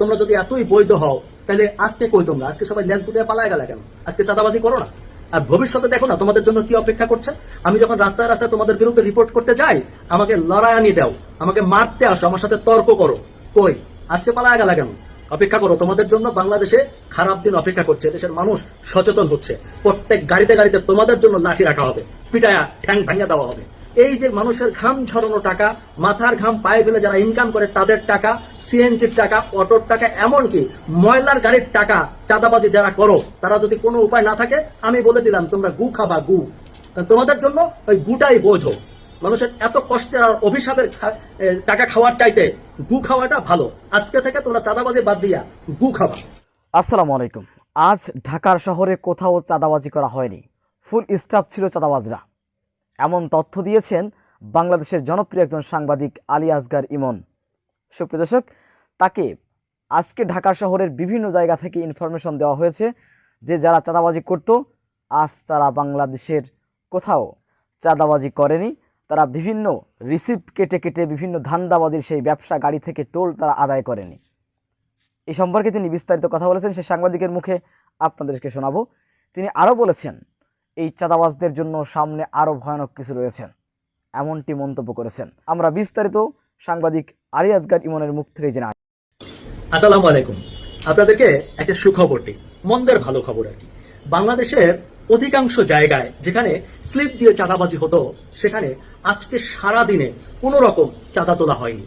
তোমরা যদি এতই বৈধ হও, তাহলে আজকে কই তোমরা? আজকে সবাই লেজ গুটিয়ে পালায় গেলে কেন? আজকে চাঁদাবাজি করো না। আর ভবিষ্যতে দেখো না, তোমাদের জন্য কি অপেক্ষা করছে? আমি যখন রাস্তায় রাস্তায় তোমাদের বিরুদ্ধে রিপোর্ট করতে যাই, আমাকে লড়াই আনিয়ে দাও, আমাকে মারতে আসো, আমার সাথে তর্ক করো। কই? আজকে পালায় গেলে কেন? অপেক্ষা করো, তোমাদের জন্য বাংলাদেশে খারাপ দিন অপেক্ষা করছে, দেশের মানুষ সচেতন হচ্ছে। প্রত্যেক গাড়িতে গাড়িতে তোমাদের জন্য লাঠি রাখা হবে, পিটায়া ঠ্যাং ভাঙিয়ে দেওয়া হবে। এই যে মানুষের ঘাম ঝরানো টাকা, মাথার ঘাম পায়ে ফেলে যারা ইনকাম করে তাদের টাকা সিএনজির টাকা, অটোর টাকা, এমনকি ময়লার গাড়ির টাকা চাঁদাবাজি যারা করো, তারা যদি কোনো উপায় না থাকে, আমি বলে দিলাম, তোমরা গু খাবা, গু। তোমাদের জন্য ওই গুটাই বোঝো মানুষের এত কষ্টের আর অভিশাপের টাকা খাওয়ার চাইতে গু খাওয়াটা ভালো। আজকে থেকে তোমরা চাঁদাবাজি বাদ দিয়া গু খাবা। আসসালামু আলাইকুম। আজ ঢাকার শহরে কোথাও চাঁদাবাজি করা হয়নি। ফুল স্টাফ ছিল চাঁদাবাজরা। এমন তথ্য দিয়েছেন বাংলাদেশের জনপ্রিয় একজন সাংবাদিক আলী আসগার ইমন। সুপ্রিয় দর্শক, তাকে আজকে ঢাকা শহরের বিভিন্ন জায়গা থেকে ইনফরমেশন দেওয়া হয়েছে যে যারা চাঁদাবাজি করত, আজ তারা বাংলাদেশের কোথাও চাঁদাবাজি করেনি। তারা বিভিন্ন রিসিপ্ট কেটে কেটে বিভিন্ন ধান্দাবাজির সেই ব্যবসা গাড়ি থেকে টোল তারা আদায় করেনি। এই সম্পর্কে তিনি বিস্তারিত কথা বলেছেন সেই সাংবাদিকের মুখে আপনাদেরকে শোনাবো। তিনি আরও বলেছেন এই চাঁদাবাজদের জন্য সামনে আরও ভয়ানক কিছু রয়েছেন এমনটি মন্তব্য করেছেন। আমরা বিস্তারিত সাংবাদিক আলী আসগার ইমনের মুখ থেকে জেনে আসি। আসসালামু আলাইকুম। আপনাদেরকে একটা সুখবর দিই, মন্দের ভালো খবর আর কি। বাংলাদেশের অধিকাংশ জায়গায় যেখানে স্লিপ দিয়ে চাঁদাবাজি হতো, সেখানে আজকে সারা দিনে কোনো রকম চাঁদা তোলা হয়নি।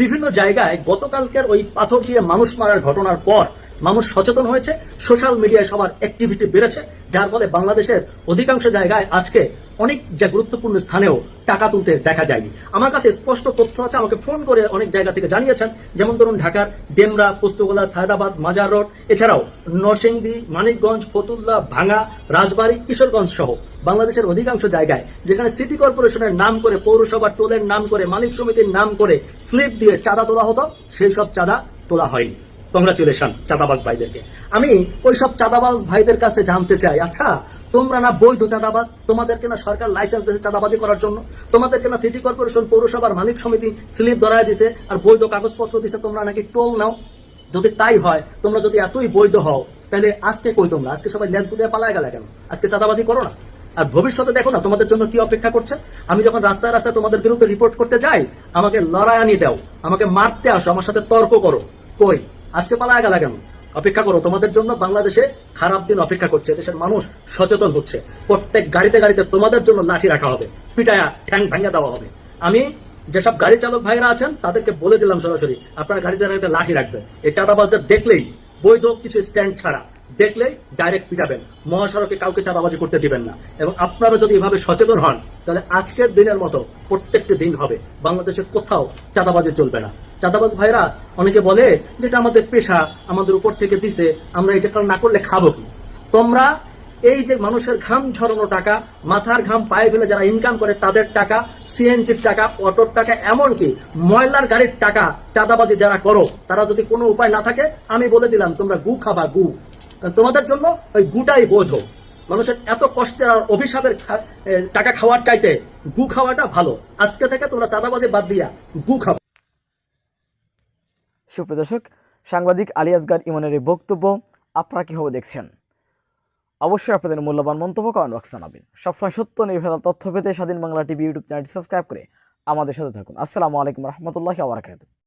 বিভিন্ন জায়গায় গতকালকের ওই পাথর দিয়ে মানুষ মারার ঘটনার পর মানুষ সচেতন হয়েছে, সোশ্যাল মিডিয়ায় সবার অ্যাক্টিভিটি বেড়েছে, যার ফলে বাংলাদেশের অধিকাংশ জায়গায় আজকে অনেক যা গুরুত্বপূর্ণ স্থানেও টাকা তুলতে দেখা যায়নি। আমার কাছে স্পষ্ট তথ্য আছে, আমাকে ফোন করে অনেক জায়গা থেকে জানিয়েছেন, যেমন ধরুন ঢাকার ডেমরা পোস্তগোলা সায়দাবাদ, মাজার রোড, এছাড়াও নরসিংদী, মানিকগঞ্জ, ফতুল্লা ভাঙা রাজবাড়ী, কিশোরগঞ্জ সহ বাংলাদেশের অধিকাংশ জায়গায় যেখানে সিটি কর্পোরেশনের নাম করে, পৌরসভা টোলের নাম করে, মালিক সমিতির নাম করে স্লিপ দিয়ে চাঁদা তোলা হতো, সেই সব চাঁদা তোলা হয়নি। কংগ্রাচুলেশন চাঁদাবাজ ভাইদেরকে। আমি ওই সব চাঁদাবাজ ভাইদের কাছে জানতে চাই আচ্ছা তোমরা না বৈধ চাঁদাবাজ? তোমাদেরকে না সরকার লাইসেন্স দিয়েছে চাঁদাবাজি করার জন্য? তোমাদেরকে না সিটি কর্পোরেশন পৌরসভার মালিক সমিতি স্লিপ ধরায় দিছে আর বৈধ কাগজপত্র দিছে তোমরা নাকি টোল নাও? যদি তাই হয়, তোমরা যদি এতই বৈধ হও, তাহলে আজকে কই তোমরা? আজকে সবাই লেজ গুটিয়ে পালায় গেলে কেন? আজকে চাঁদাবাজি করো না। আর ভবিষ্যতে দেখো না, তোমাদের জন্য কি অপেক্ষা করছে? আমি যখন রাস্তায় রাস্তায় তোমাদের বিরুদ্ধে রিপোর্ট করতে যাই, আমাকে লড়াই আনিয়ে দাও, আমাকে মারতে আসো, আমার সাথে তর্ক করো। কই? আজকে পালায় গেলা কেন? অপেক্ষা করো, তোমাদের জন্য বাংলাদেশে খারাপ দিন অপেক্ষা করছে, দেশের মানুষ সচেতন হচ্ছে। প্রত্যেক গাড়িতে গাড়িতে তোমাদের জন্য লাঠি রাখা হবে, পিটায়া ঠ্যাং ভাঙে দেওয়া হবে। আমি যেসব গাড়ি চালক ভাইরা আছেন, তাদেরকে বলে দিলাম সরাসরি, আপনারা গাড়িতে গাড়িতে লাঠি রাখবেন। এই চাঁদাবাজদের দেখলেই বৈধ কিছু স্ট্যান্ড ছাড়া। দেখলেই ডাইরেক্ট পিটাবেন। মহাসড়কে কাউকে চাঁদাবাজি করতে দিবেন না। এবং আপনারা যদি এভাবে সচেতন হন, তাহলে আজকের দিনের মতো প্রত্যেকটি দিন হবে। বাংলাদেশে কোথাও চাঁদাবাজি চলবে না। চাঁদাবাজ ভাইরা, অনেকে বলে, যেটা আমাদের পেশা, আমাদের উপর থেকে দিছে, আমরা এটা কারণ না করলে খাব কি? তোমরা এই যে মানুষের ঘাম ঝরানো টাকা, মাথার ঘাম পায়ে ফেলে যারা ইনকাম করে তাদের টাকা সিএনজির টাকা, অটোর টাকা, এমনকি ময়লার গাড়ির টাকা, চাঁদাবাজি যারা করো, তারা যদি কোনো উপায় না থাকে, আমি বলে দিলাম, তোমরা গু খাবা, গু। তোমাদের জন্য ওই গুটাই বোধ। মানুষের এত কষ্টের আর অভিশাপের টাকা খাওয়ার চাইতে গু খাওয়াটা ভালো। আজকে থেকে তোমরা চাঁদাবাজি বাদ দিয়া গু খাবা। সুপ্রিয় দর্শক, সাংবাদিক আলী আসগার ইমনের এই বক্তব্য আপনারা কীভাবে দেখছেন? অবশ্যই আপনাদের মূল্যবান মন্তব্য কমেন্ট বক্সে জানাবেন। সবসময় সত্য, নির্ভেজাল তথ্য পেতে স্বাধীন বাংলা টিভি ইউটিউব চ্যানেলটি সাবস্ক্রাইব করে আমাদের সাথে থাকুন। আসসালামু আলাইকুম রহমতুল্লাহ আবরাকাত